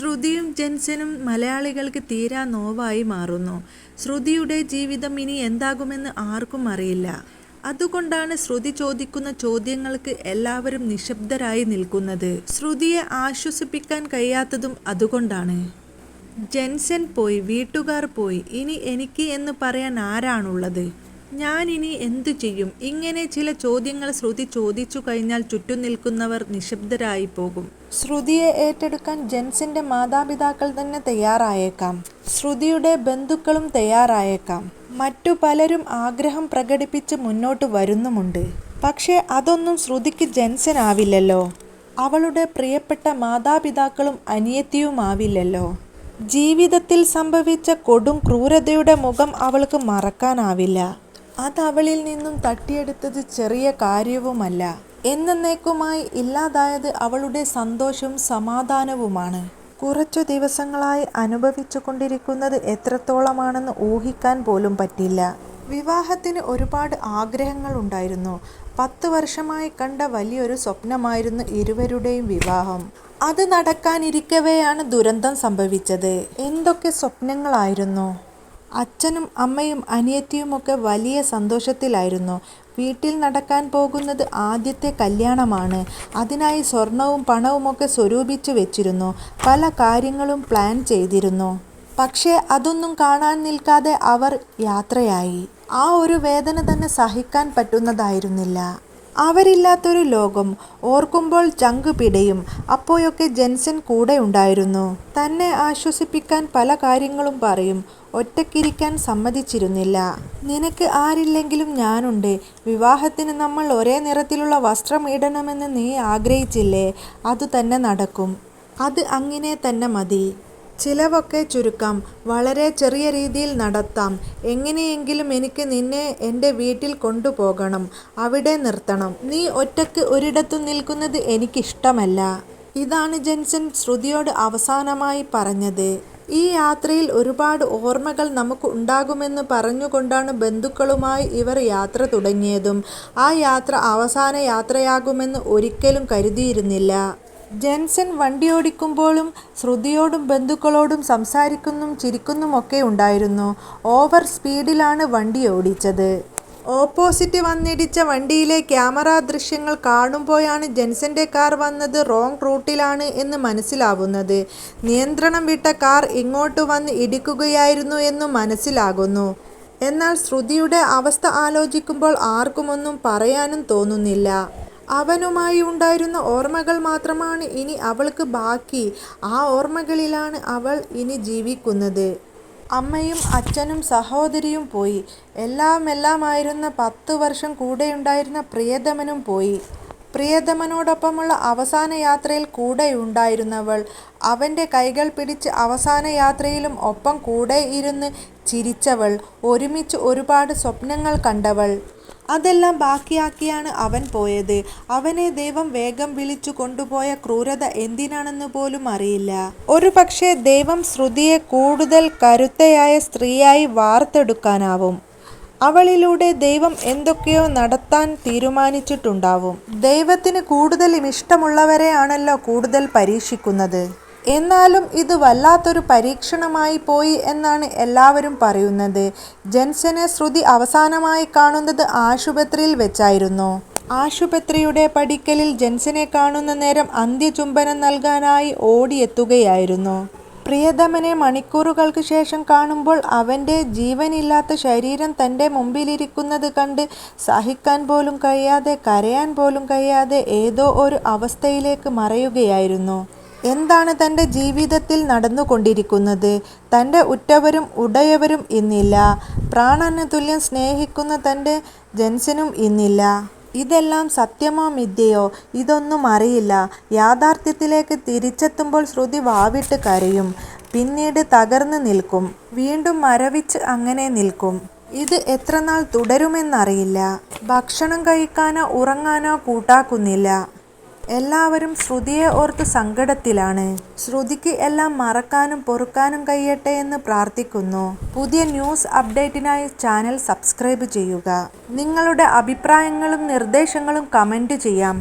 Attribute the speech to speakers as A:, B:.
A: ശ്രുതിയും ജെൻസനും മലയാളികൾക്ക് തീരാ നോവായി മാറുന്നു. ശ്രുതിയുടെ ജീവിതം ഇനി എന്താകുമെന്ന് ആർക്കും അറിയില്ല. അതുകൊണ്ടാണ് ശ്രുതി ചോദിക്കുന്ന ചോദ്യങ്ങൾക്ക് എല്ലാവരും നിശബ്ദരായി നിൽക്കുന്നത്. ശ്രുതിയെ ആശ്വസിപ്പിക്കാൻ കഴിയാത്തതും അതുകൊണ്ടാണ്. ജെൻസൻ പോയി, വീട്ടുകാർ പോയി, ഇനി എനിക്ക് എന്ന് പറയാൻ ആരാണുള്ളത്? ഞാനിനി എന്തു ചെയ്യും? ഇങ്ങനെ ചില ചോദ്യങ്ങൾ ശ്രുതി ചോദിച്ചു കഴിഞ്ഞാൽ ചുറ്റും നിൽക്കുന്നവർ നിശബ്ദരായി പോകും ശ്രുതിയെ ഏറ്റെടുക്കാൻ ജെൻസിന്റെ മാതാപിതാക്കൾ തന്നെ തയ്യാറായേക്കാം. ശ്രുതിയുടെ ബന്ധുക്കളും തയ്യാറായേക്കാം. മറ്റു പലരും ആഗ്രഹം പ്രകടിപ്പിച്ച് മുന്നോട്ട് വരുന്നുമുണ്ട്. പക്ഷേ അതൊന്നും ശ്രുതിക്ക് ജെൻസനാവില്ലല്ലോ. അവളുടെ പ്രിയപ്പെട്ട മാതാപിതാക്കളും അനിയത്തിയുമാവില്ലല്ലോ. ജീവിതത്തിൽ സംഭവിച്ച കൊടും ക്രൂരതയുടെ മുഖം അവൾക്ക് മറക്കാനാവില്ല. അതവളിൽ നിന്നും തട്ടിയെടുത്തത് ചെറിയ കാര്യവുമല്ല. എന്നേക്കുമായി ഇല്ലാതായത് അവളുടെ സന്തോഷവും സമാധാനവുമാണ്. കുറച്ചു ദിവസങ്ങളായി അനുഭവിച്ചു കൊണ്ടിരിക്കുന്നത് എത്രത്തോളമാണെന്ന് ഊഹിക്കാൻ പോലും പറ്റില്ല. വിവാഹത്തിന് ഒരുപാട് ആഗ്രഹങ്ങൾ ഉണ്ടായിരുന്നു പത്ത് വർഷമായി കണ്ട വലിയൊരു സ്വപ്നമായിരുന്നു ഇരുവരുടെയും വിവാഹം. അത് നടക്കാനിരിക്കവെയാണ് ദുരന്തം സംഭവിച്ചത്. എന്തൊക്കെ സ്വപ്നങ്ങളായിരുന്നു. അച്ഛനും അമ്മയും അനിയത്തിയുമൊക്കെ വലിയ സന്തോഷത്തിലായിരുന്നു. വീട്ടിൽ നടക്കാൻ പോകുന്നത് ആദ്യത്തെ കല്യാണമാണ്. അതിനായി സ്വർണവും പണവുമൊക്കെ സ്വരൂപിച്ചു വെച്ചിരുന്നു. പല കാര്യങ്ങളും പ്ലാൻ ചെയ്തിരുന്നു. പക്ഷേ അതൊന്നും കാണാൻ നിൽക്കാതെ അവർ യാത്രയായി. ആ ഒരു വേദന തന്നെ സഹിക്കാൻ പറ്റുന്നതായിരുന്നില്ല. അവരില്ലാത്തൊരു ലോകം. ഓർക്കുമ്പോൾ ചങ്ക് പിടയും. അപ്പോഴൊക്കെ ജെൻസൻ കൂടെ ഉണ്ടായിരുന്നു തന്നെ ആശ്വസിപ്പിക്കാൻ പല കാര്യങ്ങളും പറയും. ഒറ്റയ്ക്കിരിക്കാൻ സമ്മതിച്ചിരുന്നില്ല. "നിനക്ക് ആരില്ലെങ്കിലും ഞാനുണ്ട്. വിവാഹത്തിന് നമ്മൾ ഒരേ നിറത്തിലുള്ള വസ്ത്രം ഇടണമെന്ന് നീ ആഗ്രഹിച്ചില്ലേ, അതു തന്നെ നടക്കും. അത് അങ്ങനെ തന്നെ മതി. ചിലവൊക്കെ ചുരുക്കാം. വളരെ ചെറിയ രീതിയിൽ നടത്താം. എങ്ങനെയെങ്കിലും എനിക്ക് നിന്നെ എന്റെ വീട്ടിൽ കൊണ്ടുപോകണം. അവിടെ നിർത്തണം. നീ ഒറ്റയ്ക്ക് ഒരിടത്തു നിൽക്കുന്നത് എനിക്കിഷ്ടമല്ല. " ഇതാണ് ജെൻസൻ ശ്രുതിയോട് അവസാനമായി പറഞ്ഞത്. ഈ യാത്രയിൽ ഒരുപാട് ഓർമ്മകൾ നമുക്ക് ഉണ്ടാകുമെന്ന് പറഞ്ഞുകൊണ്ടാണ് ബന്ധുക്കളുമായി ഇവർ യാത്ര തുടങ്ങിയതും ആ യാത്ര അവസാന യാത്രയാകുമെന്ന് ഒരിക്കലും കരുതിയിരുന്നില്ല. ജെൻസൻ വണ്ടിയോടിക്കുമ്പോഴും ശ്രുതിയോടും ബന്ധുക്കളോടും സംസാരിക്കുന്നും ചിരിക്കുന്നുമൊക്കെ ഉണ്ടായിരുന്നു ഓവർ സ്പീഡിലാണ് വണ്ടിയോടിച്ചത്. ഓപ്പോസിറ്റ് വന്നിടിച്ച വണ്ടിയിലെ ക്യാമറ ദൃശ്യങ്ങൾ കാണുമ്പോഴാണ് ജെൻസന്റെ കാർ വന്നത് റോങ് റൂട്ടിലാണ് എന്ന് മനസ്സിലാവുന്നത്. നിയന്ത്രണം വിട്ട കാർ ഇങ്ങോട്ട് വന്ന് ഇടിക്കുകയായിരുന്നു എന്നും മനസ്സിലാകുന്നു. എന്നാൽ ശ്രുതിയുടെ അവസ്ഥ ആലോചിക്കുമ്പോൾ ആർക്കുമൊന്നും പറയാനും തോന്നുന്നില്ല. അവനുമായി ഉണ്ടായിരുന്ന ഓർമ്മകൾ മാത്രമാണ് ഇനി അവൾക്ക് ബാക്കി. ആ ഓർമ്മകളിലാണ് അവൾ ഇനി ജീവിക്കുന്നത്. അമ്മയും അച്ഛനും സഹോദരിയും പോയി. എല്ലാം എല്ലാമെല്ലാമായിരുന്ന പത്തു വർഷം കൂടെയുണ്ടായിരുന്ന പ്രിയതമനും പോയി. പ്രിയതമനോടൊപ്പമുള്ള അവസാന യാത്രയിൽ കൂടെ ഉണ്ടായിരുന്നവൾ അവന്റെ കൈകൾ പിടിച്ച് അവസാന യാത്രയിലും ഒപ്പം കൂടെയിരുന്ന് ചിരിച്ചവൾ. ഒരുമിച്ച് ഒരുപാട് സ്വപ്നങ്ങൾ കണ്ടവൾ. അതെല്ലാം ബാക്കിയാക്കിയാണ് അവൻ പോയത്. അവനെ ദൈവം വേഗം വിളിച്ചു കൊണ്ടുപോയ ക്രൂരത എന്തിനാണെന്ന് പോലും അറിയില്ല. ഒരു പക്ഷേ ദൈവം ശ്രുതിയെ കൂടുതൽ കരുത്തയായ സ്ത്രീയായി വാർത്തെടുക്കാനാവും. അവളിലൂടെ ദൈവം എന്തൊക്കെയോ നടത്താൻ തീരുമാനിച്ചിട്ടുണ്ടാവും. ദൈവത്തിന് കൂടുതലും ഇഷ്ടമുള്ളവരെയാണല്ലോ കൂടുതൽ പരീക്ഷിക്കുന്നത്. എന്നാലും ഇത് വല്ലാത്തൊരു പരീക്ഷണമായി പോയി എന്നാണ് എല്ലാവരും പറയുന്നത്. ജെൻസനെ ശ്രുതി അവസാനമായി കാണുന്നത് ആശുപത്രിയിൽ വെച്ചായിരുന്നു. ആശുപത്രിയുടെ പടിക്കലിൽ ജെൻസനെ കാണുന്ന നേരം അന്ത്യചുംബനം നൽകാനായി ഓടിയെത്തുകയായിരുന്നു. പ്രിയതമനെ മണിക്കൂറുകൾക്ക് ശേഷം കാണുമ്പോൾ അവന്റെ ജീവനില്ലാത്ത ശരീരം തന്റെ മുമ്പിലിരിക്കുന്നത് കണ്ട് സഹിക്കാൻ പോലും കഴിയാതെ കരയാൻ പോലും കഴിയാതെ ഏതോ ഒരു അവസ്ഥയിലേക്ക് മറയുകയായിരുന്നു. എന്താണ് തന്റെ ജീവിതത്തിൽ നടന്നുകൊണ്ടിരിക്കുന്നത്. തന്റെ ഉറ്റവരും ഉടയവരും ഇന്നില്ല. പ്രാണന് തുല്യം സ്നേഹിക്കുന്ന തന്റെ ജെൻസനും ഇന്നില്ല. ഇതെല്ലാം സത്യമോ മിഥ്യയോ ഇതൊന്നും അറിയില്ല. യാഥാർത്ഥ്യത്തിലേക്ക് തിരിച്ചെത്തുമ്പോൾ ശ്രുതി വാവിട്ട് കരയും. പിന്നീട് തകർന്ന് നിൽക്കും. വീണ്ടും മരവിച്ച് അങ്ങനെ നിൽക്കും. ഇത് എത്രനാൾ തുടരുമെന്നറിയില്ല. ഭക്ഷണം കഴിക്കാനോ ഉറങ്ങാനോ കൂട്ടാക്കുന്നില്ല. എല്ലാവരും ശ്രുതിയെ ഓർത്ത് സങ്കടത്തിലാണ്. ശ്രുതിക്ക് എല്ലാം മറക്കാനും പൊറുക്കാനും കഴിയട്ടെ എന്ന് പ്രാർത്ഥിക്കുന്നു. പുതിയ ന്യൂസ് അപ്ഡേറ്റിനായി ചാനൽ സബ്സ്ക്രൈബ് ചെയ്യുക. നിങ്ങളുടെ അഭിപ്രായങ്ങളും നിർദ്ദേശങ്ങളും കമന്റ് ചെയ്യാം.